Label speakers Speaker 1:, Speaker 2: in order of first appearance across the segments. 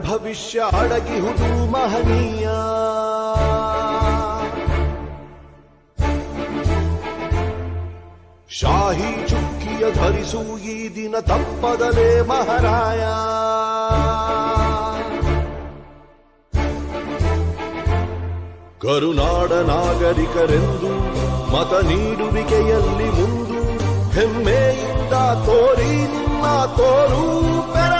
Speaker 1: ಭವಿಷ್ಯ ಅಡಗಿಹುದು ಮಹನೀಯ. ಶಾಹಿ ಚುಕ್ಕಿಯ ಧರಿಸು ಈ ದಿನ ತಪ್ಪದಲೇ ಮಹಾರಾಯ. ಕರುನಾಡ ನಾಗರಿಕರೆಂದು ಮತ ನೀಡುವಿಕೆಯಲ್ಲಿ ಮುಂದು ಹೆಮ್ಮೆಯಿಂದ ತೋರಿ ನಿಮ್ಮ ತೋರು ಬೆರಳನ್ನ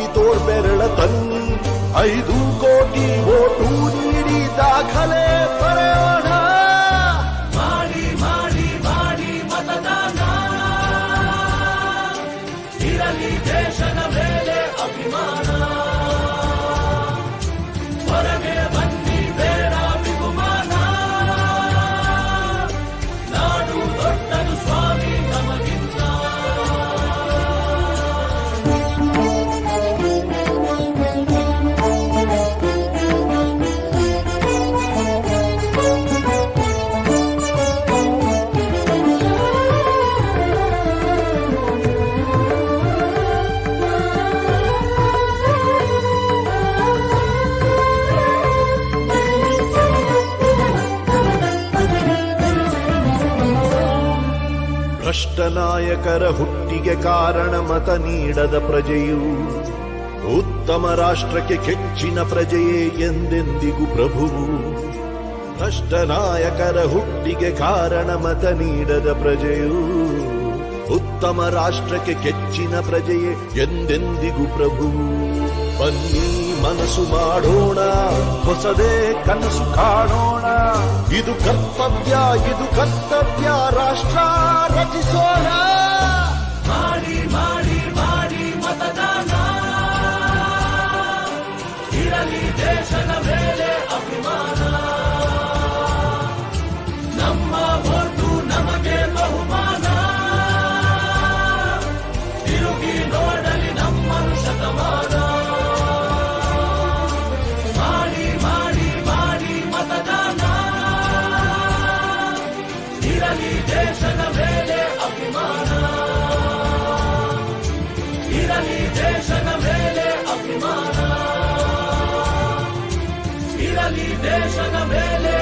Speaker 1: ತೋರ್ಬೆರಳ ತನ್ ಐದು ಭ್ರಷ್ಟ ನಾಯಕರ ಹುಟ್ಟಿಗೆ ಕಾರಣ ಮತ ನೀಡದ ಪ್ರಜೆಯು ಉತ್ತಮ ರಾಷ್ಟ್ರಕ್ಕೆ ಕೆಚ್ಚಿನ ಪ್ರಜೆಯೇ ಎಂದೆಂದಿಗೂ ಪ್ರಭುವು. ಭ್ರಷ್ಟ ನಾಯಕರ ಹುಟ್ಟಿಗೆ ಕಾರಣ ಮತ ನೀಡದ ಪ್ರಜೆಯು ಉತ್ತಮ ರಾಷ್ಟ್ರಕ್ಕೆ ಕೆಚ್ಚಿನ ಪ್ರಜೆಯೇ ಎಂದೆಂದಿಗೂ ಪ್ರಭುವು. ಬನ್ನಿ ಮನಸ್ಸು ಮಾಡೋಣ, ಹೊಸದೇ ಕನಸು ಕಾಣೋಣ. ಇದು ಕರ್ತವ್ಯ ಇದು ಕರ್ತವ್ಯ, ರಾಷ್ಟ್ರ ರಚಿಸೋಣ.
Speaker 2: ಮಾಡಿ ಮಾಡಿ ಮಾಡಿ ಮತದಾನ. ಇರಲಿ ದೇಶದ ಇರಲಿ ದೇಶದ ಮೇಲೆ ಅಭಿಮಾನ ಇರಲಿ ದೇಶದ ಮೇಲೆ ಅಭಿಮಾನ ಇರಲಿ ದೇಶದ ಮೇಲೆ